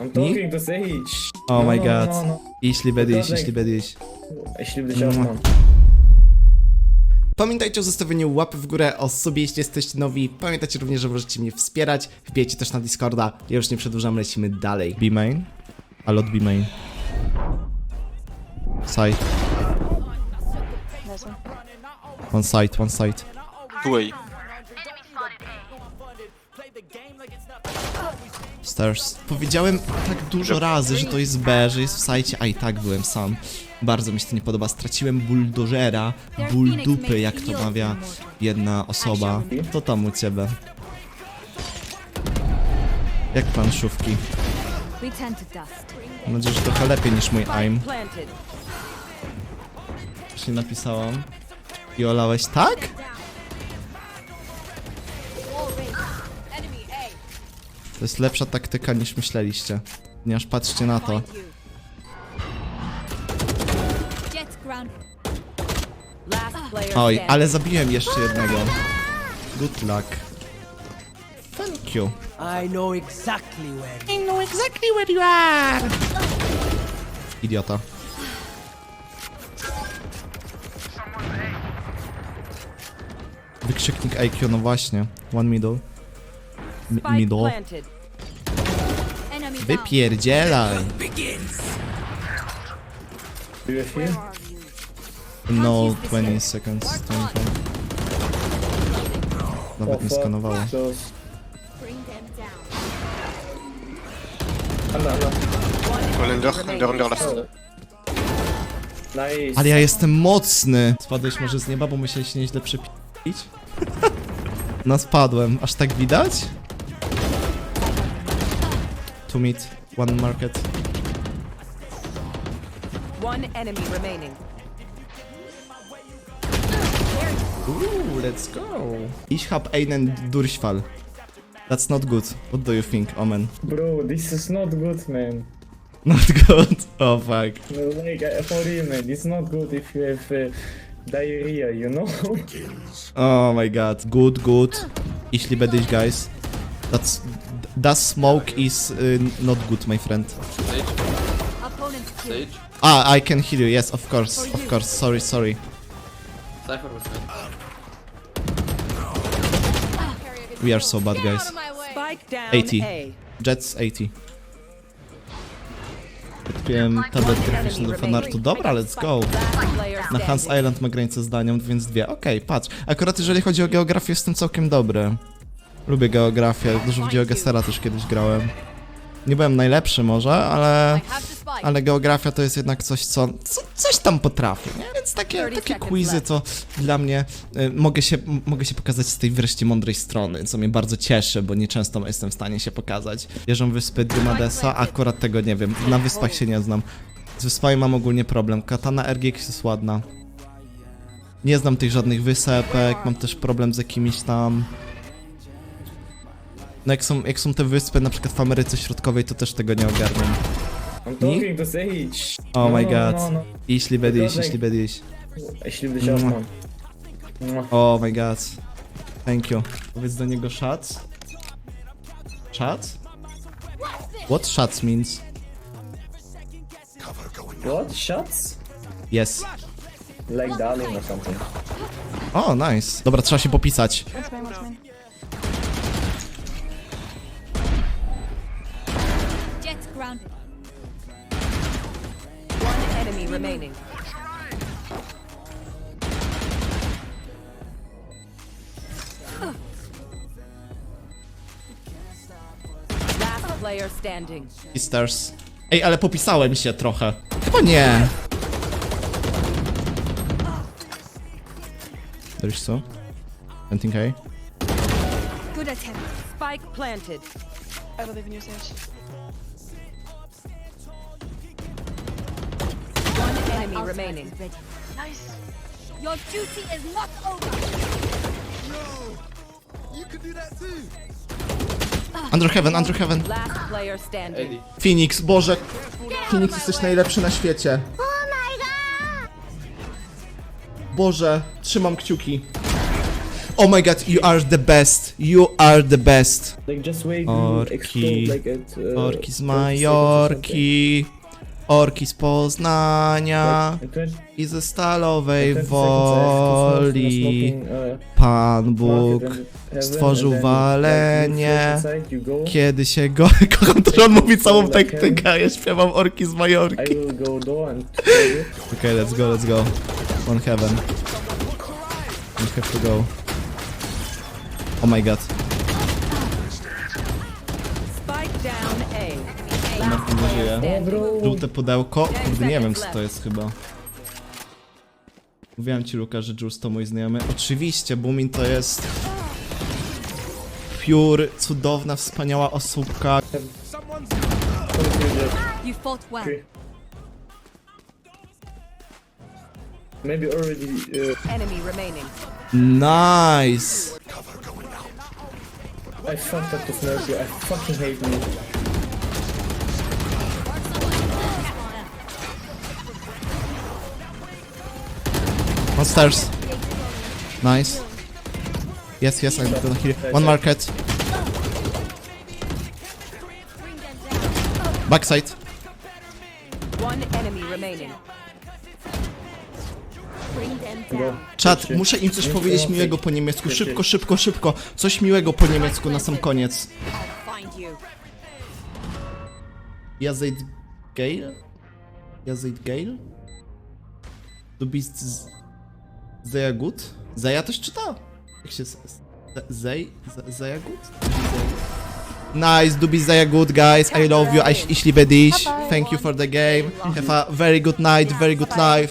I'm talking to Sage. Oh No, my no, god. no, no. Jeśli będę iść, Godek. jeśli Mua. mam. Pamiętajcie o zostawieniu łapy w górę, o sobie, jeśli jesteście nowi. Pamiętajcie również, że możecie mnie wspierać. Wbijajcie też na Discorda. Ja już nie przedłużam, lecimy dalej. B main? A lot B main. Side. One side, one side. Two way. Stairs. Powiedziałem tak dużo razy, że to jest B, że jest w sajcie, a i tak byłem sam. Bardzo mi się to nie podoba. Straciłem buldożera, ból dupy, jak to mawia jedna osoba. To tam u ciebie. Jak to dust. Mam nadzieję, że trochę lepiej niż mój aim. Właśnie napisałam. I olałeś tak? To jest lepsza taktyka niż myśleliście. Ponieważ patrzcie na to. Oj, ale zabiłem jeszcze jednego. Good luck. Thank you. I know exactly where. Idiota. Wykrzyknik IQ, no właśnie. One middle. Mi Spike middle. Wypierdzielaj. No 20 seconds. 25. Nawet nie skanowało. Under, under. Under, last. Ale ja jestem mocny! Spadłeś może z nieba, bo musiałeś nieźle przepić? No spadłem. Aż tak widać? Two mid, one market. One enemy remaining. Ooh, let's go. Ich hab einen Durchfall. That's not good. What do you think, Omen? Bro, this is not good, man. Not good. Oh fuck. No, Like, for real, man. It's not good if you have uh, diarrhea, you know? Oh my god. Good, good. Jeśli będziesz, guys. That's... That smoke is y, not good, my friend. Opponent killed. Ah, I can heal you. Yes, of course. Of course. Sorry, sorry. We are so bad, guys. Spike down 80. A. Jets 80. Odpiłem tablet graficzny do fanartu. Dobra, let's go. Na Hans. Island ma granicę zdanią, więc dwie. Okej, patrz. Akurat jeżeli chodzi o geografię, jestem całkiem dobry. Lubię geografię. Dużo w GeoGesera też kiedyś grałem. Nie byłem najlepszy może, ale... Ale geografia to jest jednak coś, co, co coś tam potrafi, nie? Więc takie, 30 takie quizy to dla mnie y, mogę, się, mogę się pokazać z tej wreszcie mądrej strony, co mnie bardzo cieszy, bo nieczęsto jestem w stanie się pokazać. Bierzą wyspy Dymadesa, akurat tego nie wiem, na wyspach się nie znam. Z wyspami mam ogólnie problem. Katana RGX jest ładna. Nie znam tych żadnych wysepek, mam też problem z jakimiś tam... No jak są, jak są te wyspy na przykład w Ameryce Środkowej, to też tego nie ogarniam. I'm talking to Sage. Oh my god. No, no. Jeśli będziesz, jeśli będziesz. Jeśli Mua. mam. Oh my god. Thank you. Powiedz do niego shots. Shots? What shots means? What? Shots? Yes. Like darling or something. Oh, nice. Dobra, trzeba się popisać. Grounded. One enemy remaining. Last player standing. Sisters. Ej, ale popisałem się trochę. Chyba nie. So. Anything A? Good attempt. Spike planted. I believe in you, Sage. Enemy remaining. Nice. Your duty is not over. Under heaven, under heaven. Last player standing. Phoenix, Boże. Phoenix, jesteś najlepszy na świecie. Boże, trzymam kciuki. Oh my god, you are the best. You are the best. Like just wait Orki. to explode like at uh, Orki z 30 seconds or Majorki. Orki z Poznania. something. Like, at 20 I ze Stalowej 20 seconds I have two Woli. uh, Pan Bóg stworzył walenie. Kiedy się go... Kocham to, że on mówi całą taktykę, ja śpiewam Orki z Majorki. You. Okay, let's go, let's go. On heaven. We have to go. Oh my god. Żyje. Żółte pudełko? Kurde, nie wiem co to jest chyba. Mówiłem ci Luka, że Jules to mój znajomy. Oczywiście, Bumin to jest... Pure, cudowna, wspaniała osóbka. You fought well. Okay. maybe already uh, Enemy remaining. Nice! I fucked up this Mercury. I fucking hate me. On stairs. Nice. Yes, yes, I'm gonna heal. One market. Backside. One enemy remaining. Go. Czat, muszę im coś powiedzieć miłego po niemiecku. Szybko, szybko, szybko. Coś miłego po niemiecku na sam koniec. Find you. Ja seid geil? Ja seid geil? Du bist z- sehr gut? Zeja też czyta? Jak się... z- z- Zej? Z- Zeja gut? Nice, du bist sehr gut, guys. I love you. Ich, ich liebe dich. Thank you for the game. Have a very good night, very good life.